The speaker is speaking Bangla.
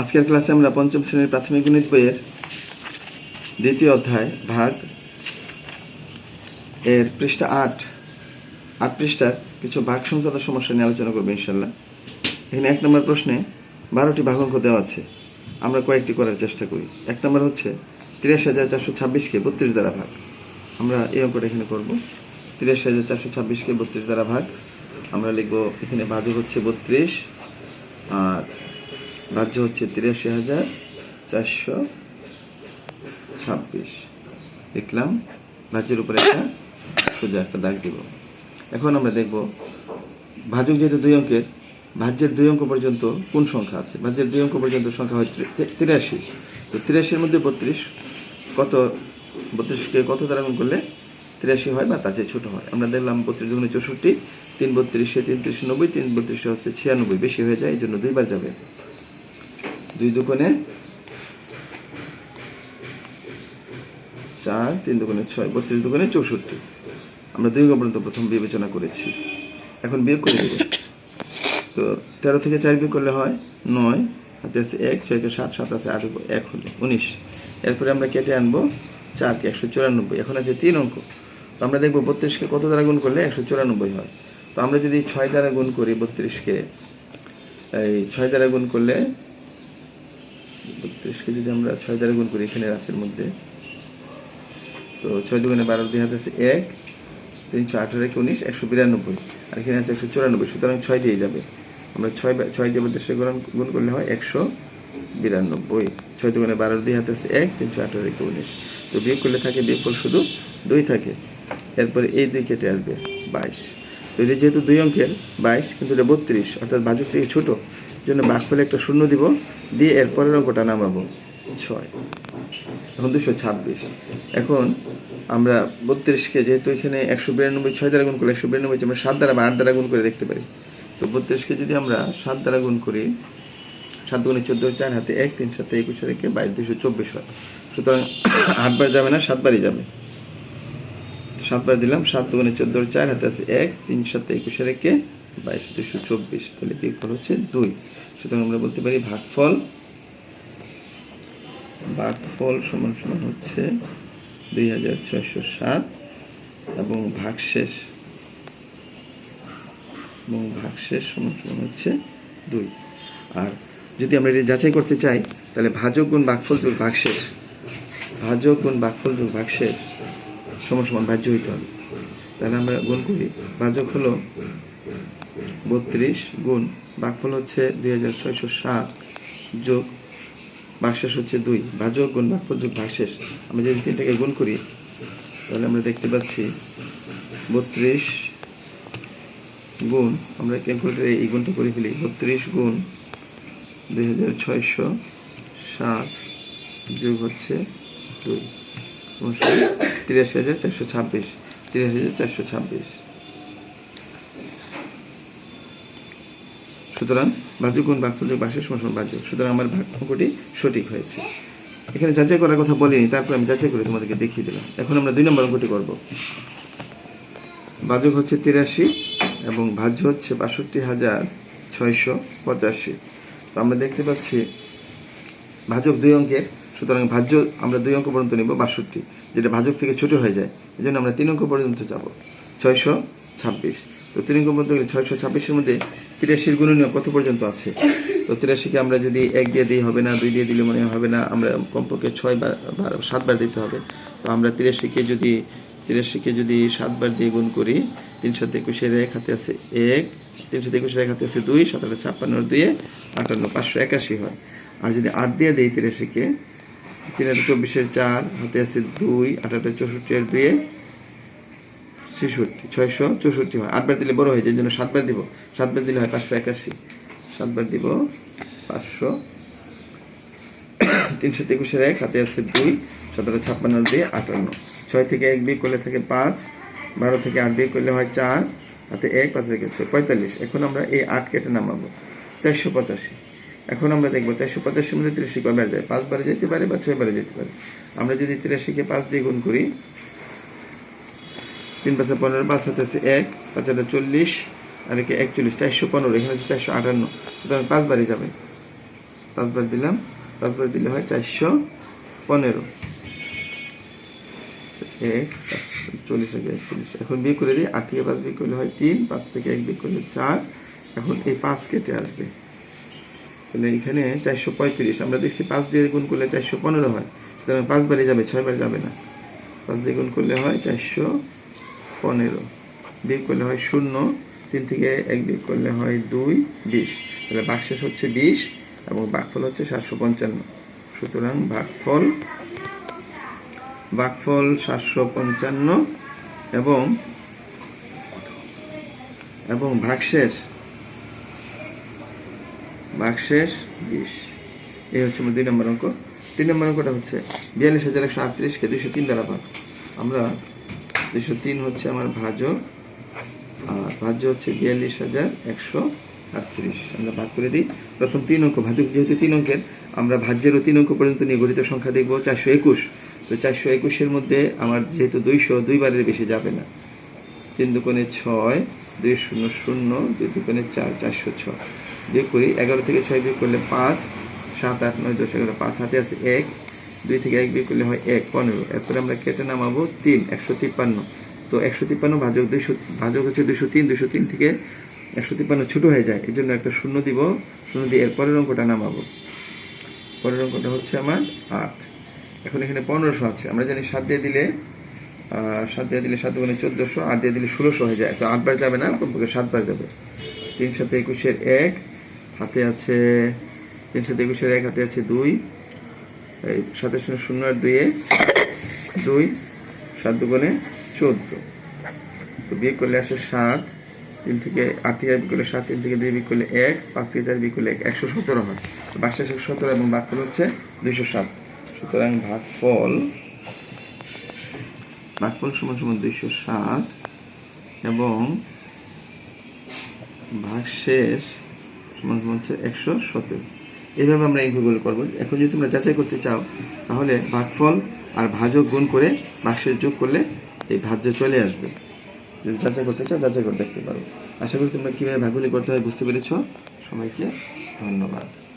আজকের ক্লাসে আমরা পঞ্চম শ্রেণির প্রাথমিক গণিত বইয়ের দ্বিতীয় অধ্যায় ভাগ এর পৃষ্ঠা আট আট পৃষ্ঠার কিছু ভাগ সংক্রান্ত সমস্যা নিয়ে আলোচনা করব ইনশাল্লাহ। এখানে এক নম্বর প্রশ্নে বারোটি ভাগাঙ্ক দেওয়া আছে। আমরা কয়েকটি করার চেষ্টা করি। এক নম্বর হচ্ছে তিরিশ হাজার চারশো ছাব্বিশকে বত্রিশ দ্বারা ভাগ। আমরা এই অঙ্কটা এখানে করব। তিরিশ হাজার চারশো ছাব্বিশকে বত্রিশ দ্বারা ভাগ। আমরা লিখব এখানে ভাজক হচ্ছে বত্রিশ, আর বাহ্য হচ্ছে তিরাশি হাজার চারশো ছাব্বিশ। লিখলাম ভাজ্যের উপরে একটা সোজা একটা দাগ দিব। এখন আমরা দেখব ভাজক যেহেতু দুই অঙ্কের ভাজ্যের দুই অঙ্ক পর্যন্ত কোন সংখ্যা আছে? ভাজ্যের দুই অঙ্ক পর্যন্ত সংখ্যা হচ্ছে তিরাশি। তো তিরাশির মধ্যে বত্রিশ, কত? বত্রিশকে কত দ্বারা গুণ করলে তিরাশি হয় বা চেয়ে ছোট হয়? আমরা দেখলাম বত্রিশ দুগুণে চৌষট্টি, তিন বত্রিশে তিন ত্রিশ নব্বই, তিন বত্রিশে হচ্ছে ছিয়ানব্বই। বেশি হয়ে যায়, এই জন্য দুইবার যাবে। দুই দুগুণে চার, তিন দুগুণে ছয়, বত্রিশ দুগুণে চৌষট্টি। আমরা দুই পর্যন্ত প্রথম বিবেচনা করেছি। এখন বিয়োগ করে দেব। তো তেরো থেকে চার বিয়োগ করলে হয় নয়, হাতে আছে এক ছয়কে সাত সাত আছে আট, এক হলে উনিশ। এরপরে আমরা কেটে আনব চারকে একশো চুরানব্বই। এখন আছে তিন অঙ্ক। তো আমরা দেখব বত্রিশকে কত দ্বারা গুণ করলে একশো চুরানব্বই হয়। তো আমরা যদি ছয় দ্বারা গুণ করি বত্রিশকে এই ছয় দ্বারা গুণ করলে বত্রিশকে যদি আমরা ছয় দ্বারা গুণ করি এখানে রাতের মধ্যে। তো ছয় দুগুণে বারো দুই হাতে আছে এক তিনশো আঠারো একে উনিশ, একশো বিরানব্বই। আর এখানে আছে একশো চুরানব্বই, সুতরাং ছয় দিয়ে যাবে। আমরা ছয় ছয় দিয়ে বত্রিশকে গুণ করলে হয় একশো বিরানব্বই। ছয় দুগুণে বারো দুই হাতে আছে এক তিনশো আঠারো একে উনিশ। তো বিয়োগ করলে থাকে বিয়োগফল শুধু দুই থাকে। এরপরে এই দুই কেটে আসবে বাইশ। তো এটা যেহেতু দুই অঙ্কের বাইশ, কিন্তু এটা বত্রিশ, অর্থাৎ বাজুক থেকে ছোট। জন্য বাঘফলে একটা শূন্য দিব, দিয়ে এরপরের অঙ্কটা নামাবো ছয়। এখন দুশো ছাব্বিশ। এখন আমরা বত্রিশকে যেহেতু এখানে একশো বিরানব্বই ছয় দ্বারা গুণ করলে একশো বিরানব্বই আমরা সাত দ্বারা বা আট দ্বারা গুণ করে দেখতে পারি। তো বত্রিশকে যদি আমরা সাত দ্বারা গুণ করি, সাত গুণে চোদ্দ চার হাতে এক, তিন সাথে একুশ রেখে বাইশ, দুশো চব্বিশ হয়। সুতরাং আটবার যাবে না সাতবারই যাবে। সাতবার দিলাম, সাত দুগুণে চোদ্দ চার হাতে আছে এক, তিন সাথে একুশে রেখে বাইশ দুশো চব্বিশ, তাহলে বিয়োগফল হচ্ছে দুই। সুতরাং আমরা বলতে পারি ভাগফল ভাগফল সমান সমান হচ্ছে দুই হাজার ছয়শো সাত এবং ভাগশেষ এবং ভাগশেষ সমান সমান হচ্ছে দুই। আর যদি আমরা এটি যাচাই করতে চাই, তাহলে ভাজক গুণ ভাগফল যোগ ভাগশেষ, ভাজক গুণ ভাগফল যোগ ভাগশেষ সমান সমান ভাজ্য হইতে হবে। তাহলে আমরা গুণ করি, ভাজক হলো বত্রিশ গুণ ভাগফল হচ্ছে দুই হাজার ছয়শো সাত যোগ ভাগশেষ হচ্ছে দুই। ভাজক গুণ ভাগফল যোগ ভাগশেষ। আমরা যদি তিনটাকে গুণ করি, তাহলে আমরা দেখতে পাচ্ছি বত্রিশ গুণ, আমরা ক্যালকুলেটারে এই গুণটা করে ফেলি? বত্রিশ গুণ দুই হাজার ছয়শো সাত যোগ হচ্ছে দুই। তিরাশি হাজার চারশো ছাব্বিশ। তিরাশি হাজার চারশো ছাব্বিশ। সুতরাং বাজু গুণ বাক্য বাসের সমান বাজু সুতরাং আমার বাক্যটি সঠিক হয়েছে। এখানে যাচাই করার কথা বলিনি, তারপর আমি যাচাই করে তোমাদেরকে দেখিয়ে দিলাম। এখন আমরা দুই নম্বর অঙ্কটি করব। বাজক হচ্ছে তিরাশি এবং ভাজ্য হচ্ছে বাষট্টি হাজার ছয়শো পঁচাশি। তো আমরা দেখতে পাচ্ছি ভাজক দুই অঙ্কের, সুতরাং ভাজ্য আমরা দুই অঙ্ক পর্যন্ত নিব বাষট্টি, যেটা ভাজক থেকে ছোট হয়ে যায়। এই জন্য আমরা তিন অঙ্ক পর্যন্ত যাব। ছয়শো ছাব্বিশ। তো তিন অঙ্ক পর্যন্ত ছয়শো ছাব্বিশের মধ্যে তিরাশির গুণনীয় কত পর্যন্ত আছে? তো তিরাশিকে আমরা যদি এক দিয়ে দিই, হবে না, দুই দিয়ে দিলে মনে হবে না, আমরা কমপক্ষে ছয় বার বার সাতবার দিতে হবে। তো আমরা তিরাশিকে যদি তিরাশিকে যদি সাতবার দিয়ে গুণ করি তিনশো একুশের এক হাতে আছে এক তিনশো একুশের এক হাতে আছে দুই, সাতাশে ছাপ্পান্নর দুয়ে আটান্ন, পাঁচশো একাশি হয়। আর যদি আট দিয়ে দিই তিরাশিকে তিন হাজার চব্বিশের চার হাতে আছে দুই আঠারো চৌষট্টি এর দুয়ে ছেষট্টি, ছয়শো চৌষট্টি হয়। আটবার দিলে বড় হয়ে যায় জন্য সাতবার দিব। সাতবার দিলে হয় পাঁচশো একাশি। সাতবার দিব পাঁচশো। তিনশো একুশের এক, হাতে আছে দুই, সতেরো, ছাপ্পান্ন দিয়ে আটান্ন। ছয় থেকে এক বিয়ে করলে থাকে পাঁচ, বারো থেকে আট বিয়ে করলে হয় চার, হাতে এক, পাঁচ থেকে ছয়, পঁয়তাল্লিশ। এখন আমরা এই আট কেটে নামাবো। চারশো পঁচাশি। এখন আমরা দেখব চারশো পঁচাশির মধ্যে তিরাশি কবার যায়? পাঁচবারে যেতে পারে বা ছয়বারে যেতে পারে। আমরা যদি তিরাশিকে পাঁচ দিয়ে গুণ করি তিন পাঁচে পনেরো, পাঁচ হাতে আছে এক, পাঁচ হাতে চল্লিশ, আর একে একচল্লিশ, চারশো পনেরো, এখানে হচ্ছে চারশো আটান্ন। সুতরাং পাঁচবারই যাবে। পাঁচবার দিলাম, পাঁচবার দিলে হয় চারশো পনেরো। এক চল্লিশ থেকে একচল্লিশ। এখন বিয়ে করে দিই, আট থেকে পাঁচ বিয়ে করলে হয় তিন, পাঁচ থেকে এক বিয়ে করলে চার। এখন এই পাঁচ কেটে আসবে। তাহলে এখানে চারশো পঁয়ত্রিশ, আমরা দেখছি পাঁচ দিয়ে গুণ করলে চারশো পনেরো হয়। সুতরাং পাঁচবারই যাবে, ছয়বার যাবে না। পাঁচ দিয়ে গুণ করলে হয় চারশো পনেরো। বিয়োগ করলে হয় শূন্য, তিন থেকে এক বিয়োগ করলে হয় দুই, বিশ। তাহলে বাকশেষ হচ্ছে বিশ এবং বাকফল হচ্ছে সাতশো পঞ্চান্ন। সুতরাং ভাগফল ভাগফল সাতশো পঞ্চান্ন এবং এবং ভাগশেষ ভাগশেষ বিশ। এই হচ্ছে আমার দুই নম্বর অঙ্ক। তিন নম্বর অঙ্কটা হচ্ছে বিয়াল্লিশ হাজার একশো আটত্রিশকে দুইশো তিন দ্বারা ভাগ। আমরা দুইশো তিন হচ্ছে আমার ভাজক আর ভাজ্য হচ্ছে বিয়াল্লিশ হাজার একশো আটত্রিশ। আমরা ভাগ করে দিই। প্রথম তিন অঙ্ক, ভাজক যেহেতু তিন অঙ্কের, আমরা ভাজ্যেরও তিন অঙ্ক পর্যন্ত নিয়ে গঠিত সংখ্যা দেখব, চারশো একুশ। তো চারশো একুশের মধ্যে আমার যেহেতু দুইশো, দুইবারের বেশি যাবে না। তিন দুকোণে ছয়, দুই শূন্য শূন্য, দুই দুকোণে চার, চারশো ছয় বিয়োগ করি, এগারো থেকে ছয় বিয়োগ করলে পাঁচ, সাত, আট, নয়, দশ, এগারো, পাঁচ, হাতে আছে এক দুই থেকে এক বিয়োগ করলে হয় এক, পনেরো। এরপরে আমরা কেটে নামাবো তিন, একশো তিপ্পান্ন। তো একশো তিপ্পান্ন ভাজক দুইশো ভাজক হচ্ছে দুইশো তিন দুইশো তিন থেকে একশো তিপ্পান্ন ছোটো হয়ে যায়। এই জন্য একটা শূন্য দিব, শূন্য দিয়ে এর পরের অঙ্কটা নামাবো। পরের অঙ্কটা হচ্ছে আমার আট। এখন এখানে পনেরোশো আছে। আমরা জানি সাত দিয়ে দিলে সাত দিয়ে দিলে সাত মানে চোদ্দোশো, আট দিয়ে দিলে ষোলোশো হয়ে যায়। তো আটবার যাবে না, কমপক্ষে সাতবার যাবে। তিন সাথে একুশের এক, হাতে আছে, তিন সাথে একুশের এক, হাতে আছে দুই। এই সাথে শূন্য শূন্য আর দুইয়ে দুই, সাত দুগুণে চোদ্দ। তো বিয়ে করলে আসে সাত, তিন থেকে আট থেকে বিয়ে করলে সাত, তিন থেকে দুই বিয়ে করলে এক, পাঁচ থেকে চার বিয়ে করলে এক, একশো সতেরো হয়। বাক্সা একশো সতেরো এবং ভাগফল হচ্ছে দুইশো সাত। সুতরাং ভাগফল ভাগফল সমান সমান দুইশো সাত এবং ভাগশেষ সমান সমান হচ্ছে একশো সতেরো। এইভাবে আমরা অঙ্কগুলো করব। এখন যদি তোমরা যাচাই করতে চাও, তাহলে ভাগফল আর ভাজক গুণ করে বাক্সের যোগ করলে এই ভাজ্য চলে আসবে। যদি যাচাই করতে চাও, যাচাই করে দেখতে পারো। আশা করি তোমরা কীভাবে ভাগগুলি করতে হয় বুঝতে পেরেছ। সবাইকে ধন্যবাদ।